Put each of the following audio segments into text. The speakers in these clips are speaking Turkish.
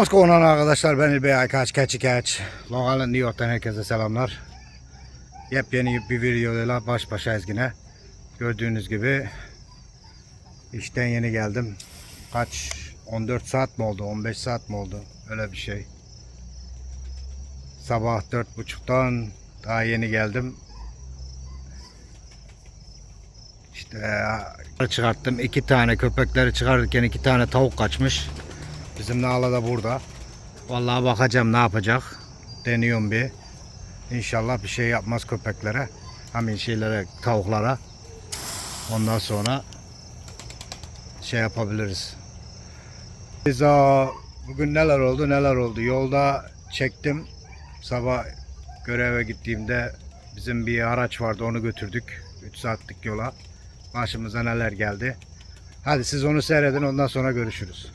Moskova'nın arkadaşlar ben İlbey Aykaç Keçikeç. Long Island New York'tan herkese selamlar. Yepyeni bir videoyla baş başayız yine. Gördüğünüz gibi işten yeni geldim. Kaç 14 saat mi oldu 15 saat mi oldu öyle bir şey. Sabah 4.30'dan daha yeni geldim. İşte çıkarttım iki tane köpekleri çıkarırken iki tane tavuk kaçmış. Bizim Nala da burada. Vallahi bakacağım ne yapacak. Deniyorum bir. İnşallah bir şey yapmaz köpeklere. Hemen şeylere, tavuklara. Ondan sonra şey yapabiliriz. Biz aa, bugün neler oldu neler oldu. Yolda çektim. Sabah göreve gittiğimde bizim bir araç vardı onu götürdük. 3 saatlik yola. Başımıza neler geldi. Hadi siz onu seyredin ondan sonra görüşürüz.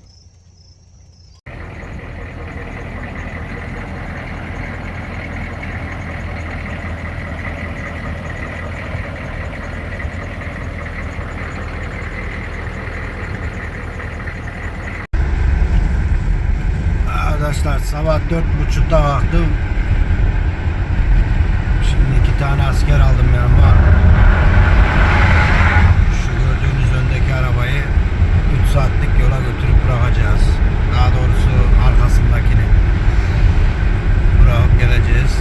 Arkadaşlar sabah dört buçukta kalktım. Şimdi iki tane asker aldım yanıma. Şu gördüğünüz öndeki arabayı 3 saatlik yola götürüp bırakacağız. Daha doğrusu arkasındakini. Bırakıp geleceğiz.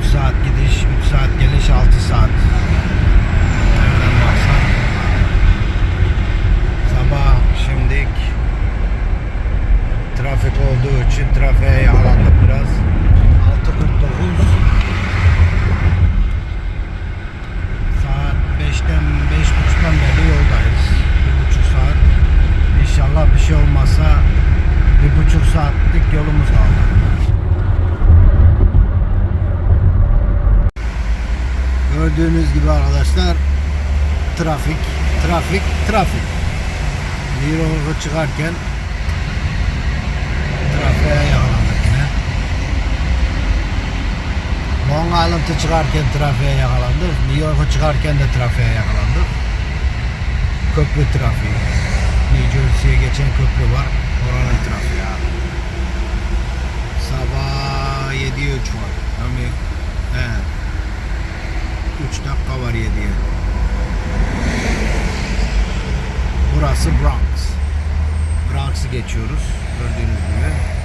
3 saat gidiş, 3 saat geliş, 6 saat. Nereden baksan. Sabah şimdik trafik olduğu için trafiğe yakalandık biraz. 6.49 Saat 5'ten 5.30'dan beri yoldayız. Bir buçuk saat. İnşallah bir şey bir buçuk saatlik yolumuz kaldı. Gördüğünüz gibi arkadaşlar trafik, trafik, trafik. Bir yolda çıkarken trafiğe yakalandık yine. Long Island'ı çıkarken trafiğe yakalandık. New York'a çıkarken de trafiğe yakalandık. Köprü trafiği. New Jersey'ye geçen köprü var. Oranın trafiği abi. Sabah 7'ye 3 var. Yani evet. 3 dakika var 7'ye. Burası Bronx. Bronx'ı geçiyoruz. Gördüğünüz gibi.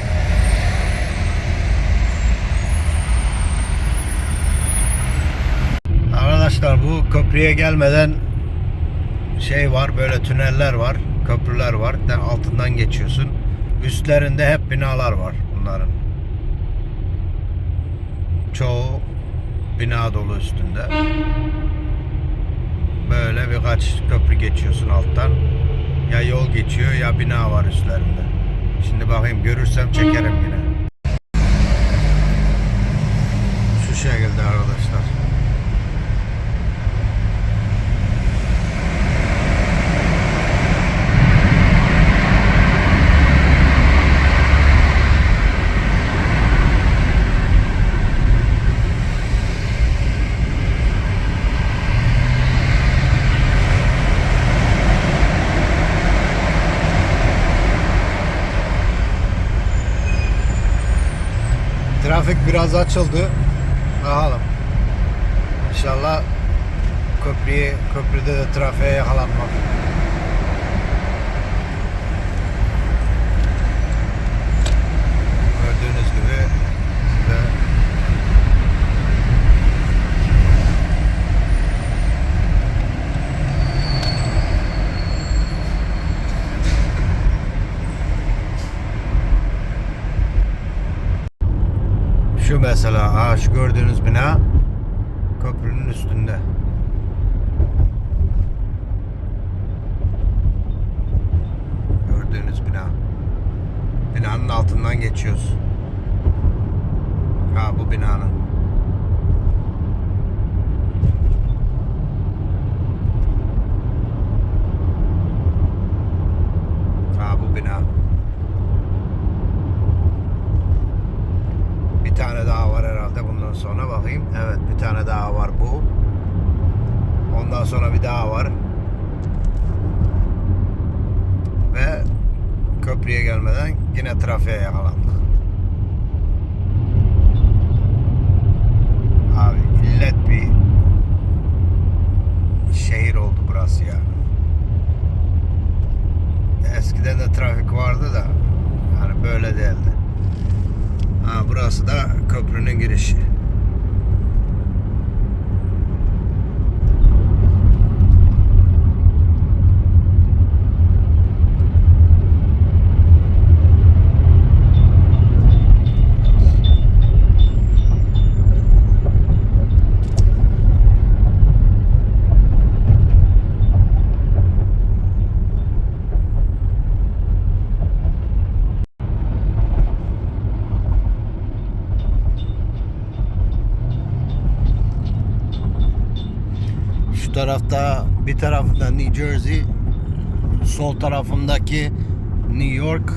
Arkadaşlar köprüye gelmeden şey var böyle tüneller var köprüler var. Den altından geçiyorsun. Üstlerinde hep binalar var bunların. Çoğu bina dolu üstünde. Böyle birkaç köprü geçiyorsun alttan. Ya yol geçiyor ya bina var üstlerinde. Şimdi bakayım görürsem çekerim yine. Şu şekilde arkadaşlar Trafik biraz açıldı. Bakalım. İnşallah köprüye, köprüde de trafiğe yakalanmak. Gördüğünüz gibi size Şu mesela ha şu gördüğünüz bina köprünün üstünde. Gördüğünüz bina. Binanın altından geçiyoruz. Ha bu binanın. Ha bu bina. Bir tane daha var herhalde bundan sonra bakayım. Evet bir tane daha var bu. Ondan sonra bir daha var. Ve köprüye gelmeden yine trafiğe yakalandık. Abi illet bir şehir oldu burası ya. Eskiden de trafik vardı da hani böyle değildi. Ha burası da köprünün girişi. Şu tarafta bir tarafında New Jersey, sol tarafımdaki New York,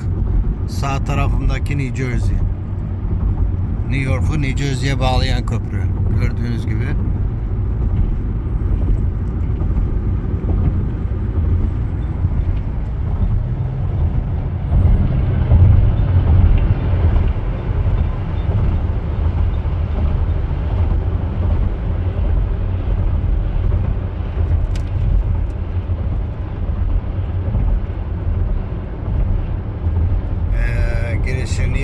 sağ tarafımdaki New Jersey. New York'u New Jersey'ye bağlayan köprü. Gördüğünüz gibi.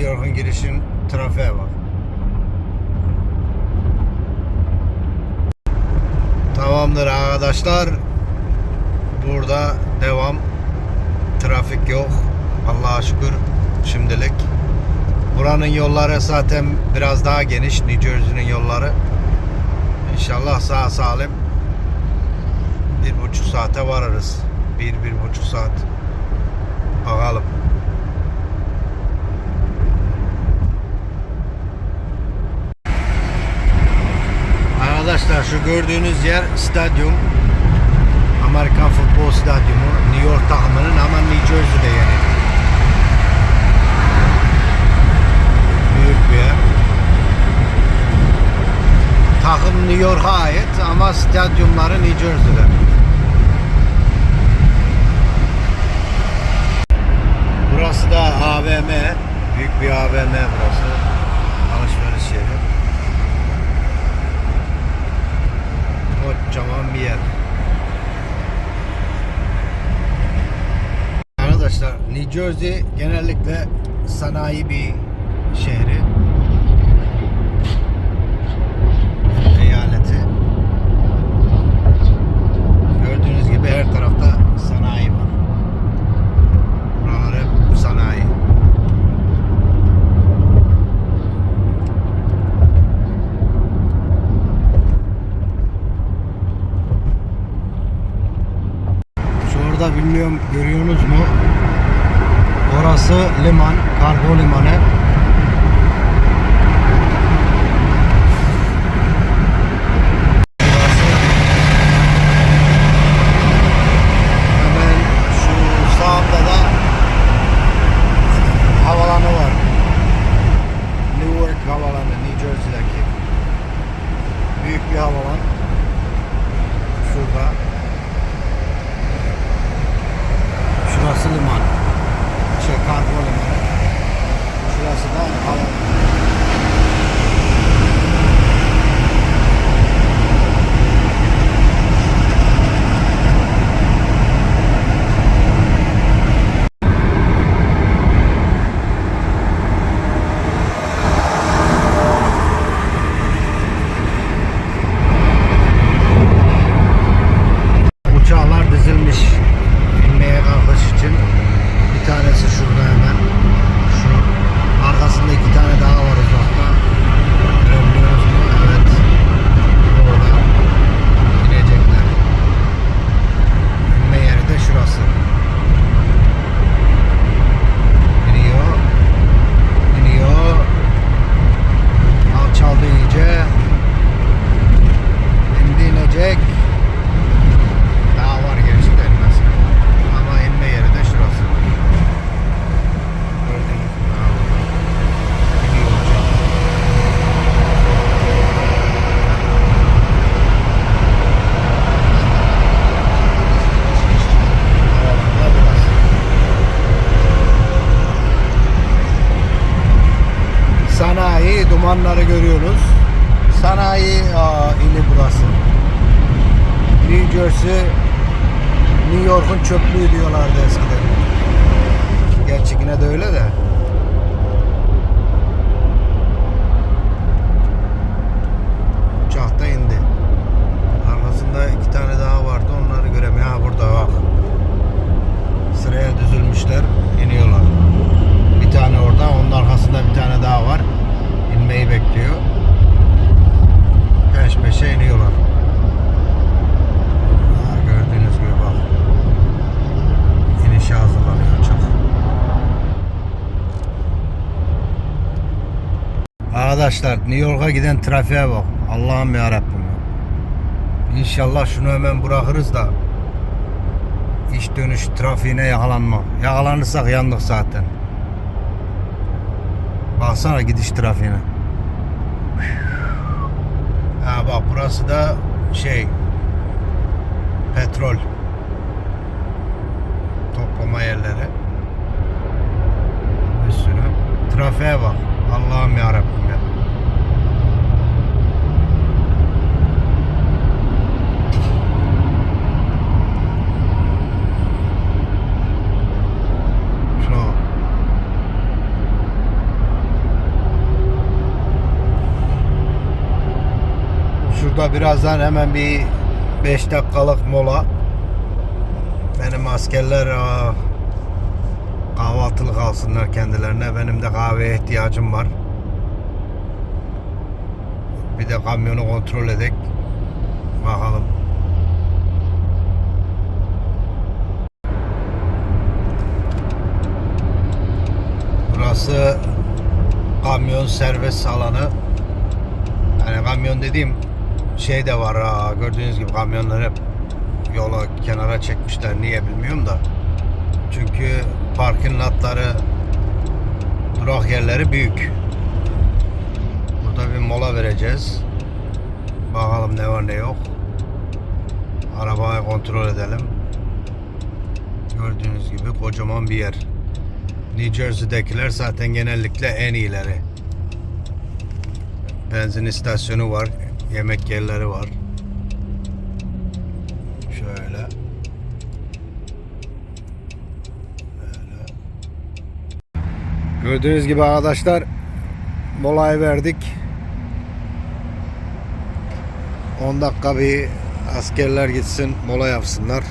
York'un girişin trafiğe bak. Tamamdır arkadaşlar. Burada devam. Trafik yok. Allah'a şükür şimdilik. Buranın yolları zaten biraz daha geniş. New Jersey'nin yolları. İnşallah sağ salim bir buçuk saate varırız. Bir, bir buçuk saat. Bakalım. Arkadaşlar şu gördüğünüz yer stadyum. Amerikan futbol stadyumu. New York takımının ama New Jersey'de yani. Büyük bir yer. Takım New York'a ait ama stadyumları New Jersey'de. Burası da AVM. Büyük bir AVM burası. Alışveriş yeri. Kocaman bir yer. Arkadaşlar New Jersey genellikle sanayi bir şehri. Eyaleti. Gördüğünüz gibi her tarafta sanayi var. Buralar hep sanayi. Şurada bilmiyorum görüyorsunuz mu? Orası liman, kargo limanı. Burası hemen şu sağımda da havalanı var. Newark havalanı, New Jersey'deki. Büyük bir havalan. Şurada. Şurası liman. Şey kargo limanı. Şurası da hava. Uçaklar dizilmiş inmeye kalkış için. Bir tanesi şurada hemen. Şu arkasında iki tane dumanları görüyoruz. Sanayi aa, ili burası. New Jersey, New York'un çöplüğü diyorlardı eskiden. Gerçi yine de öyle de. Uçak da indi. Arkasında iki tane daha vardı. Onları göremiyor. Ha burada bak. Sıraya düzülmüşler. iniyorlar. Bir tane orada. Onun arkasında bir tane daha var. İnmeyi bekliyor. Peş peşe iniyorlar. Ha, gördüğünüz gibi bak. İnişe hazırlanıyor uçak. Arkadaşlar New York'a giden trafiğe bak. Allah'ım ya Rabbim. İnşallah şunu hemen bırakırız da iş dönüş trafiğine yakalanma. Yakalanırsak yandık zaten. Baksana gidiş trafiğine. Ha bak burası da şey petrol toplama yerleri. Bir sürü. Trafiğe bak. Allah'ım ya Rabbim ya. Şuna bak. Şurada birazdan hemen bir 5 dakikalık mola. Benim askerler aa, kahvaltılık alsınlar kendilerine. Benim de kahveye ihtiyacım var. Bir de kamyonu kontrol edek. Bakalım. Burası kamyon servis alanı. Yani kamyon dediğim şey de var ha, gördüğünüz gibi kamyonlar hep yola kenara çekmişler niye bilmiyorum da. Çünkü parkın latları durak yerleri büyük. Burada bir mola vereceğiz. Bakalım ne var ne yok. Arabayı kontrol edelim. Gördüğünüz gibi kocaman bir yer. New Jersey'dekiler zaten genellikle en iyileri. Benzin istasyonu var. Yemek yerleri var. Şöyle. Böyle. Gördüğünüz gibi arkadaşlar molayı verdik. 10 dakika bir askerler gitsin mola yapsınlar.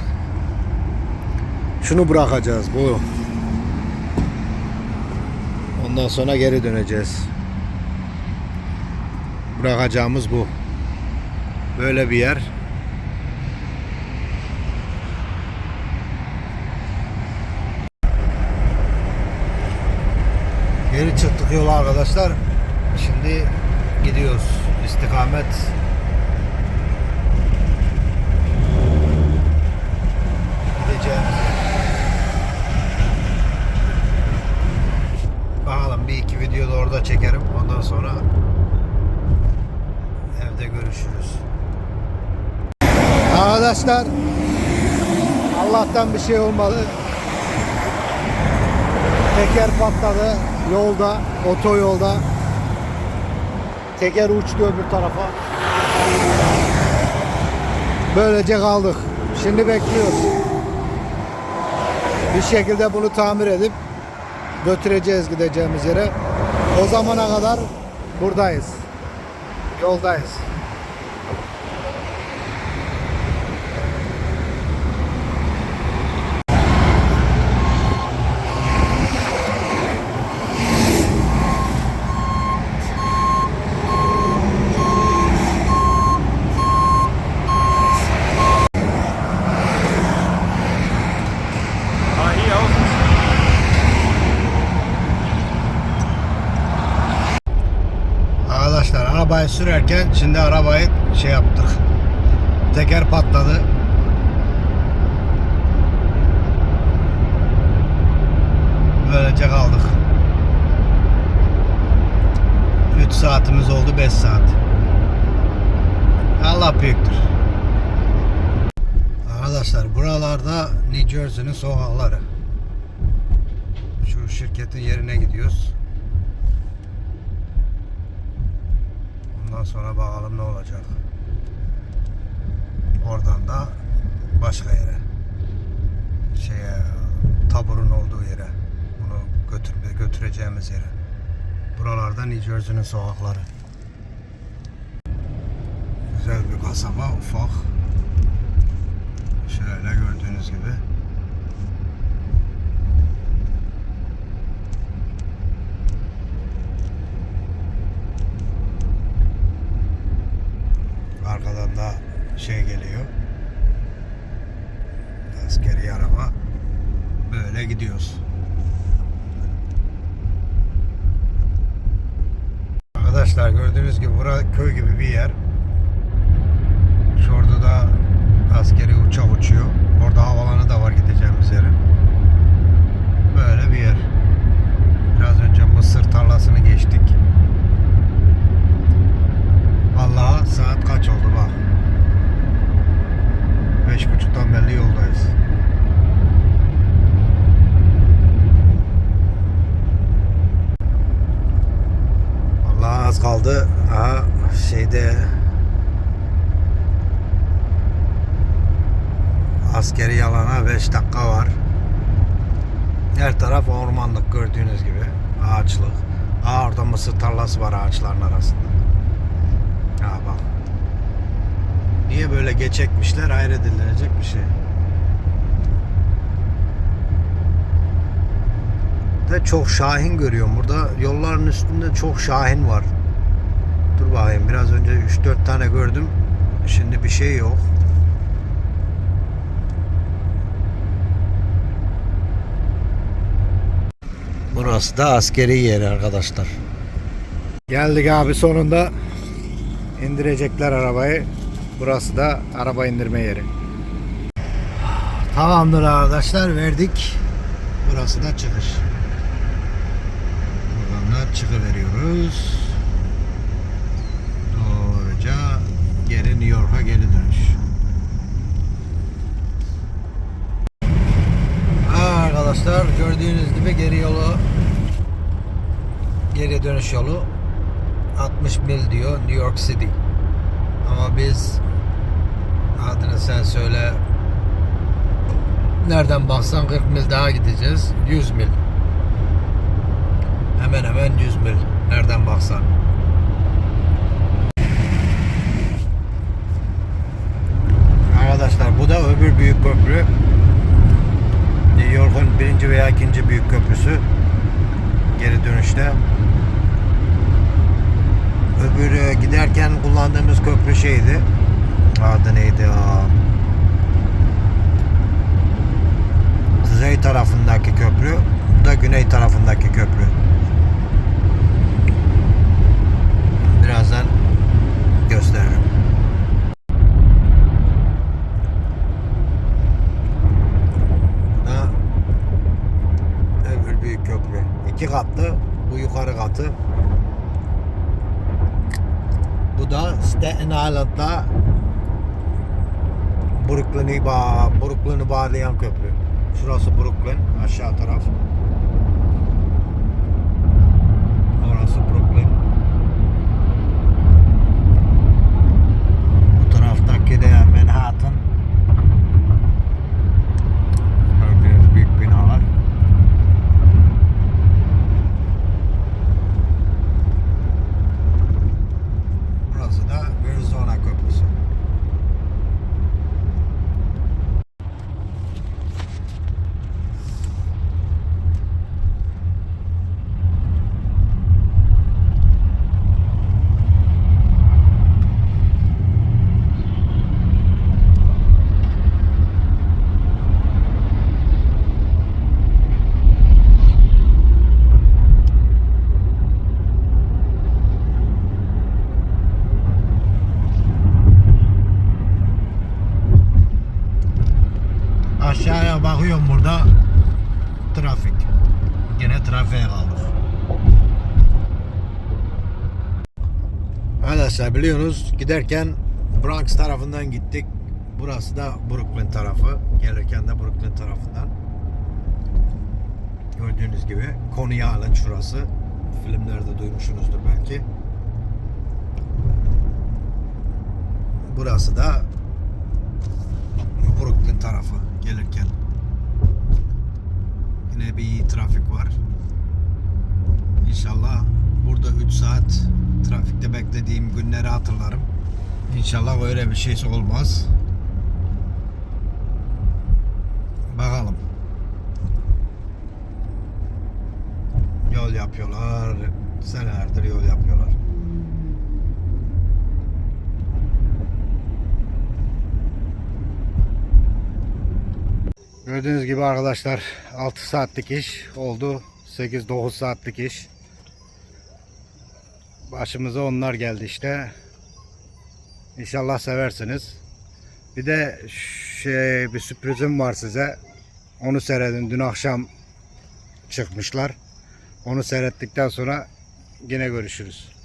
Şunu bırakacağız bu. Ondan sonra geri döneceğiz. Bırakacağımız bu. Böyle bir yer. Geri çıktık yola arkadaşlar. Şimdi gidiyoruz. İstikamet gideceğimiz Bakalım bir iki video da orada çekerim. Ondan sonra evde görüşürüz. Arkadaşlar Allah'tan bir şey olmadı. Teker patladı yolda, otoyolda. Teker uçtu öbür tarafa. Böylece kaldık. Şimdi bekliyoruz. Bir şekilde bunu tamir edip götüreceğiz gideceğimiz yere. O zamana kadar buradayız. Yoldayız. Arabayı sürerken şimdi arabayı şey yaptık. Teker patladı. Böylece kaldık. 3 saatimiz oldu 5 saat. Allah büyüktür. Arkadaşlar buralarda New Jersey'nin sokakları. Şu şirketin yerine gidiyoruz. Sonra bakalım ne olacak. Oradan da başka yere. Şeye taburun olduğu yere. Bunu götürme götüreceğimiz yere. Buralarda New Jersey'nin sokakları. Güzel bir kasaba, ufak. Şöyle gördüğünüz gibi. Arkadan da şey geliyor. Askeri araba. Böyle gidiyoruz. Arkadaşlar gördüğünüz gibi bura köy gibi bir yer. Şurada da askeri uçak uçuyor. Orada havalanı da var gideceğimiz yerin. Böyle bir yer. Biraz önce mısır tarlasını geçtik. Vallahi saat kaç oldu bak. Beş buçuktan belli yoldayız. Vallahi az kaldı. Aha şeyde askeri yalana 5 dakika var. Her taraf ormanlık gördüğünüz gibi. Ağaçlık. Aa orada tarlası var ağaçların arasında. Ha bak. Niye böyle geç ekmişler hayret edilecek bir şey. De çok şahin görüyorum. Burada yolların üstünde çok şahin var. Dur bakayım biraz önce 3-4 tane gördüm. Şimdi bir şey yok. Burası da askeri yeri arkadaşlar. Geldik abi sonunda. indirecekler arabayı. Burası da araba indirme yeri. Tamamdır arkadaşlar verdik. Burası da çıkış. Buradan da çıkıveriyoruz. Doğruca geri New York'a geri dönüş. Arkadaşlar gördüğünüz gibi geri yolu geri dönüş yolu 60 mil diyor New York City. Ama biz adını sen söyle nereden baksan 40 mil daha gideceğiz. 100 mil. Hemen hemen 100 mil. Nereden baksan. Arkadaşlar bu da öbür büyük köprü. New York'un birinci veya ikinci büyük köprüsü. Geri dönüşte. Öbürü giderken kullandığımız köprü şeydi. Adı neydi? Kuzey tarafındaki köprü. Bu da güney tarafındaki köprü. Birazdan gösteririm. Da öbür büyük köprü. İki katlı. Bu yukarı katı. Bu da Staten Island'la Brooklyn'i bağ, Brooklyn'i bağlayan köprü. Şurası Brooklyn, aşağı taraf. Orası Brooklyn. Bu taraftaki de Manhattan. Gördüğünüz büyük binalar. Burası da Arizona Köprüsü. Aşağıya bakıyorum burada trafik. Yine trafiğe kaldık. Biliyorsunuz giderken Bronx tarafından gittik. Burası da Brooklyn tarafı. Gelirken de Brooklyn tarafından. Gördüğünüz gibi Coney Island şurası. Filmlerde duymuşsunuzdur belki. Burası da Brooklyn tarafı gelirken. Yine bir trafik var. İnşallah burada 3 saat trafikte beklediğim günleri hatırlarım. İnşallah öyle bir şey olmaz. Bakalım. Yol yapıyorlar. Senelerdir yol yapıyorlar. Gördüğünüz gibi arkadaşlar 6 saatlik iş oldu. 8-9 saatlik iş. Başımıza onlar geldi işte. İnşallah seversiniz. Bir de şey bir sürprizim var size. Onu seyredin. Dün akşam çıkmışlar. Onu seyrettikten sonra yine görüşürüz.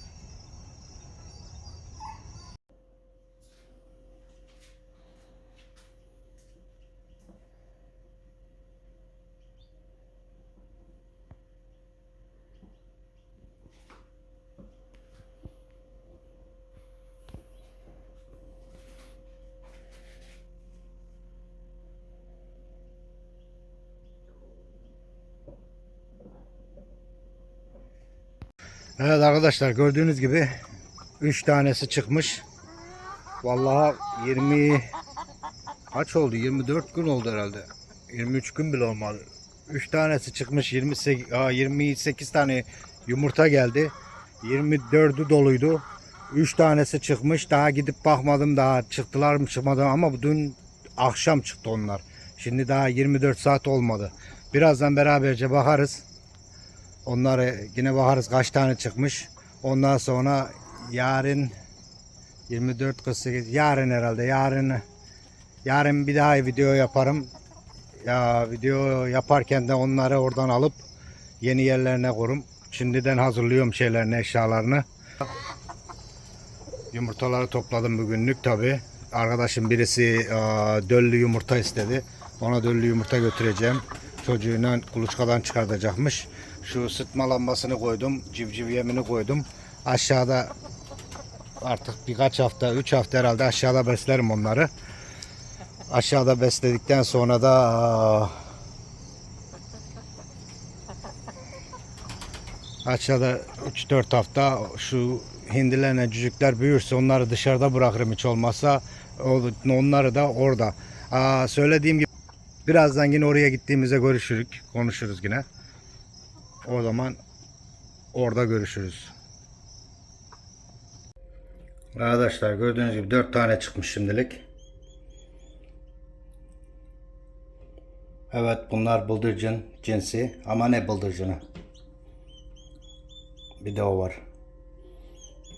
Evet arkadaşlar gördüğünüz gibi 3 tanesi çıkmış. Vallahi 20 kaç oldu? 24 gün oldu herhalde. 23 gün bile olmadı. 3 tanesi çıkmış 28 aa, 28 tane yumurta geldi. 24'ü doluydu. 3 tanesi çıkmış. Daha gidip bakmadım daha çıktılar mı çıkmadı ama dün akşam çıktı onlar. Şimdi daha 24 saat olmadı. Birazdan beraberce bakarız. Onları yine bakarız kaç tane çıkmış. Ondan sonra yarın 24 48 yarın herhalde yarın yarın bir daha video yaparım. Ya video yaparken de onları oradan alıp yeni yerlerine korum. Şimdiden hazırlıyorum şeylerini eşyalarını. Yumurtaları topladım bugünlük tabi. Arkadaşım birisi eee, döllü yumurta istedi. Ona döllü yumurta götüreceğim. Çocuğuyla kuluçkadan çıkartacakmış. Şu sıtma lambasını koydum. Civciv yemini koydum. Aşağıda artık birkaç hafta, 3 hafta herhalde aşağıda beslerim onları. Aşağıda besledikten sonra da Aşağıda 3-4 hafta şu hindilerle cücükler büyürse onları dışarıda bırakırım hiç olmazsa. Onları da orada. Aa, söylediğim gibi birazdan yine oraya gittiğimizde görüşürük, konuşuruz yine. O zaman orada görüşürüz. Arkadaşlar gördüğünüz gibi 4 tane çıkmış şimdilik. Evet bunlar bıldırcın cinsi ama ne bıldırcını? Bir de o var.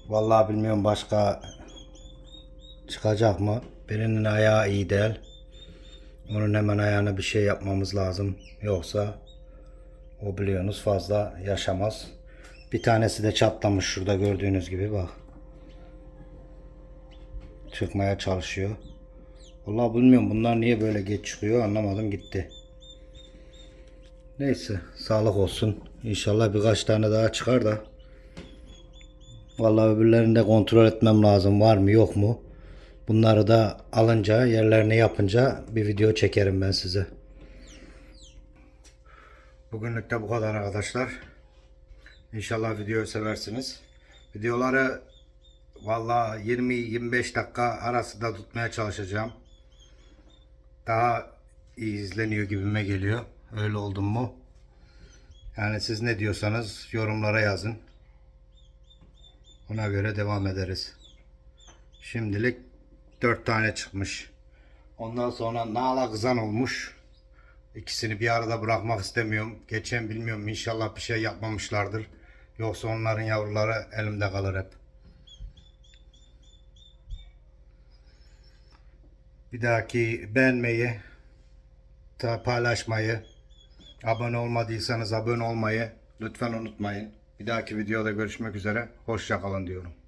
Vallahi bilmiyorum başka çıkacak mı? Birinin ayağı iyi değil. Onun hemen ayağına bir şey yapmamız lazım. Yoksa o biliyorsunuz fazla yaşamaz. Bir tanesi de çatlamış şurada gördüğünüz gibi bak. Çıkmaya çalışıyor. Vallahi bilmiyorum bunlar niye böyle geç çıkıyor anlamadım gitti. Neyse sağlık olsun. İnşallah birkaç tane daha çıkar da. Vallahi öbürlerini de kontrol etmem lazım var mı yok mu. Bunları da alınca yerlerini yapınca bir video çekerim ben size. Bugünlük de bu kadar arkadaşlar. İnşallah videoyu seversiniz. Videoları vallahi 20-25 dakika arasında tutmaya çalışacağım. Daha iyi izleniyor gibime geliyor. Öyle oldum mu? Yani siz ne diyorsanız yorumlara yazın. Ona göre devam ederiz. Şimdilik 4 tane çıkmış. Ondan sonra nala kızan olmuş. İkisini bir arada bırakmak istemiyorum. Geçen bilmiyorum inşallah bir şey yapmamışlardır. Yoksa onların yavruları elimde kalır hep. Bir dahaki beğenmeyi, paylaşmayı, abone olmadıysanız abone olmayı lütfen unutmayın. Bir dahaki videoda görüşmek üzere. Hoşça kalın diyorum.